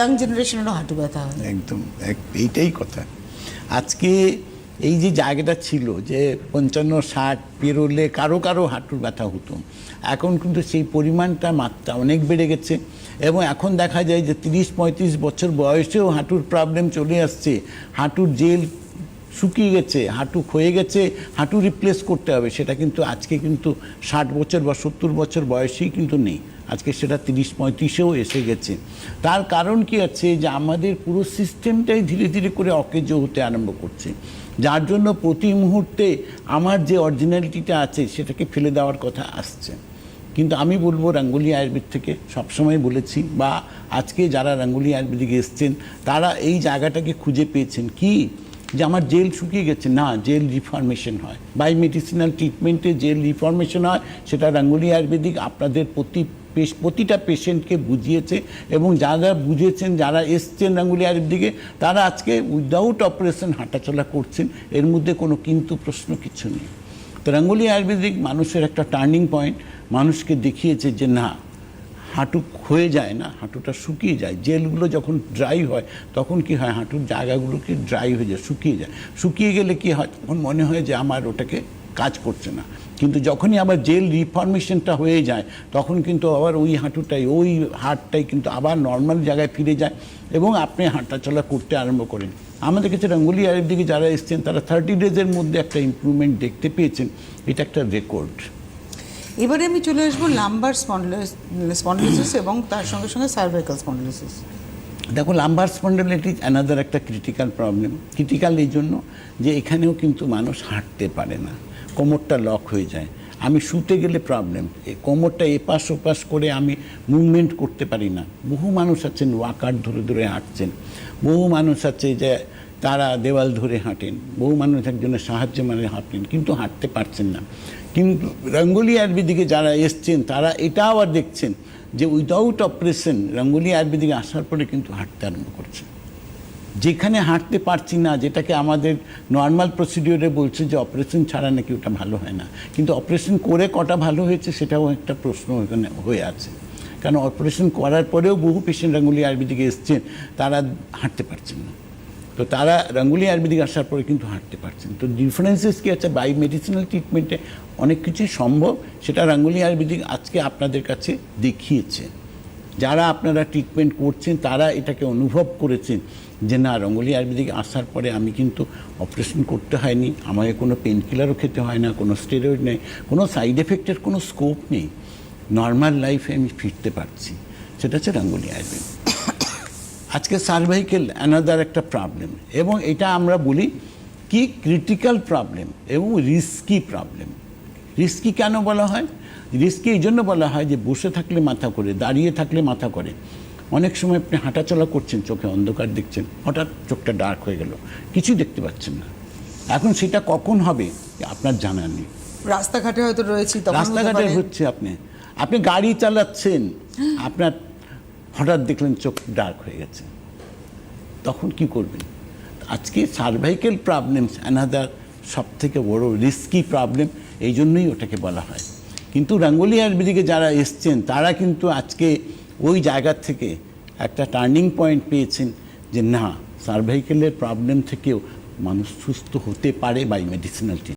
Young জেনারেশনেরও হাঁটু ব্যথা হয়। একদম, এক- এইটাই কথা। আজকে এই যে জায়গাটা ছিল যে পঞ্চান্ন, ষাট, পেরোলে কারও কারও হাঁটুর ব্যথা হতো, এখন কিন্তু সেই পরিমাণটা মাত্রা অনেক বেড়ে গেছে এবং এখন দেখা যায় যে তিরিশ, পঁয়ত্রিশ বছর বয়সেও হাঁটুর প্রবলেম চলে আসছে। হাঁটুর জেল শুকিয়ে গেছে, হাঁটু ক্ষয়ে গেছে, হাঁটু রিপ্লেস করতে হবে, সেটা কিন্তু আজকে কিন্তু ষাট বছর বা সত্তর বছর বয়সেই কিন্তু নেই। আজকে সেটা তিরিশ পঁয়ত্রিশেও এসে গেছে। তার কারণ কি আছে যে আমাদের পুরো সিস্টেমটাই ধীরে ধীরে করে অকেজো হতে আরম্ভ করছে। যার জন্য প্রতি মুহূর্তে আমার যে অরিজিনালিটিটা আছে, সেটাকে ফেলে দেওয়ার কথা আসছে। কিন্তু আমি বলব রাঙ্গুলি আয়ুর্বেদ থেকে সবসময় বলেছি, বা আজকে যারা রাঙ্গুলি আয়ুর্বেদিকে এসছেন, তারা এই জায়গাটাকে খুঁজে পেয়েছেন। কি? যে আমার জেল শুকিয়ে গেছে। না, জেল রিফরমেশন হয়। বাই মেডিসিনাল ট্রিটমেন্টে জেল রিফরমেশন হয়। সেটা রাঙ্গুলি আয়ুর্বেদিক আপনাদের প্রতি প্রতিটা পেশেন্টকে বুঝিয়েছে এবং যারা বুঝেছেন, যারা এসছেন রাঙ্গুলি আয়ুর্বেদিকে, তারা আজকে উইদাউট অপারেশন হাঁটাচলা করছেন। এর মধ্যে কোনো কিন্তু প্রশ্ন কিছু নেই। তো রাঙ্গুলি আয়ুর্বেদিক মানুষের একটা টার্নিং পয়েন্ট মানুষকে দেখিয়েছে যে না হাঁটু ক্ষয়ে যায় না, হাঁটুটা শুকিয়ে যায়। জেলগুলো যখন ড্রাই হয়, তখন কি হয়, হাঁটুর জায়গাগুলোকে ড্রাই হয়ে যায়, শুকিয়ে যায়। শুকিয়ে গেলে কি হয়, তখন মনে হয় যে আমার ওটাকে কাজ করছে না। কিন্তু যখনই আবার জেল রিফরমেশনটা হয়ে যায়, তখন কিন্তু আবার ওই হাঁটুটাই, ওই হাড়টাই কিন্তু আবার নর্মাল জায়গায় ফিরে যায় এবং আপনি হাঁটাচলা করতে আরম্ভ করেন। আমাদের কাছে রঙ্গুলি দিকে যারা এসছেন, তারা থার্টি ডেজের মধ্যে একটা ইমপ্রুভমেন্ট দেখতে পেয়েছেন। এটা একটা রেকর্ড এবারে আমি চলে আসব লাম্বার স্পন্ডলিসিস এবং তার সঙ্গে সঙ্গে সার্ভাইকাল স্পন্ডলিসিস। দেখো, লাম্বার স্পন্ডালাইটিস অ্যানাদার একটা ক্রিটিক্যাল প্রবলেম ক্রিটিক্যাল এই জন্য যে এখানেও কিন্তু মানুষ হাঁটতে পারে না। কোমরটা লক হয়ে যায়। আমি শুতে গেলে প্রবলেম কোমরটা এপাশ ওপাশ করে আমি মুভমেন্ট করতে পারি না। বহু মানুষ আছেন, ওয়াকার ধরে ধরে হাঁটছেন। বহু মানুষ আছে যে তারা দেওয়াল ধরে হাঁটেন। বহু মানুষ একজনের সাহায্য মানে হাঁটেন, কিন্তু হাঁটতে পারছেন না। কিন্তু রঙ্গোলি আয়ুর্বেদিকে যারা এসছেন, তারা এটাও আর দেখছেন যে উইদাউট অপারেশন রঙ্গোলি আয়ুর্বেদিকে আসার পরে কিন্তু হাঁটতে আরম্ভ করছে। যেখানে হাঁটতে পারছি না, যেটাকে আমাদের নর্মাল প্রসিডিওরে বলছে যে অপারেশন ছাড়া নাকি ওটা ভালো হয় না। কিন্তু অপারেশন করে কটা ভালো হয়েছে সেটাও একটা প্রশ্ন এখানে হয়ে আছে। কারণ অপারেশন করার পরেও বহু পেশেন্ট রঙ্গুলি আয়ুর্বেদিকে এসছেন, তারা হাঁটতে পারছেন না। তো তারা রঙ্গুলি আয়ুর্বেদিক আসার পরে কিন্তু হাঁটতে পারছেন। তো ডিফারেন্সেস কি আছে? বাই মেডিসিনাল ট্রিটমেন্টে অনেক কিছুই সম্ভব, সেটা রঙ্গুলি আয়ুর্বেদিক আজকে আপনাদের কাছে দেখিয়েছে। যারা আপনারা ট্রিটমেন্ট করছেন, তারা এটাকে অনুভব করেছেন যে না, রঙ্গলি আয়ুর্বেদিক আসার পরে আমি কিন্তু অপারেশন করতে হয়নি, আমাকে কোনো পেন কিলারও খেতে হয় না, কোনো স্টেরয়েড নেই, কোনো সাইড এফেক্টের কোনো স্কোপ নেই। নর্মাল লাইফে আমি ফিরতে পারছি। সেটা হচ্ছে রঙ্গলি আয়ুর্বেদ আজকে সার্ভাইকেল অ্যানাদার একটা প্রবলেম এবং এটা আমরা বলি কি ক্রিটিক্যাল প্রবলেম এবং রিস্কি প্রবলেম রিস্কি কেন বলা হয়? রিস্কি এই জন্য বলা হয় যে বসে থাকলে মাথা করে দাঁড়িয়ে থাকলে মাথা করে অনেক সময় আপনি হাঁটাচলা করছেন চোখে অন্ধকার দেখছেন হঠাৎ চোখটা ডার্ক হয়ে গেল কিছুই দেখতে পাচ্ছেন না। এখন সেটা কখন হবে? আপনার জানা নেই। রাস্তাঘাটে হয়তো রয়েছে রাস্তাঘাটে হচ্ছে আপনি। আপনি গাড়ি চালাচ্ছেন আপনার হঠাৎ দেখলেন চোখ ডার্ক হয়ে গেছে। তখন কি করবেন? আজকে সার্ভাইকেল প্রবলেমস অ্যানাদার সব থেকে বড় রিস্কি প্রবলেম এই জন্যই ওটাকে বলা হয়। কিন্তু রাঙ্গুলি আয়ুর্বেদিকে যারা এসছেন, তারা কিন্তু আজকে ওই জায়গা থেকে একটা টার্নিং পয়েন্ট পেয়েছেন যে না সার্ভাইকেলের প্রবলেম থেকেও মানুষ সুস্থ হতে পারে বাই মেডিসিনাল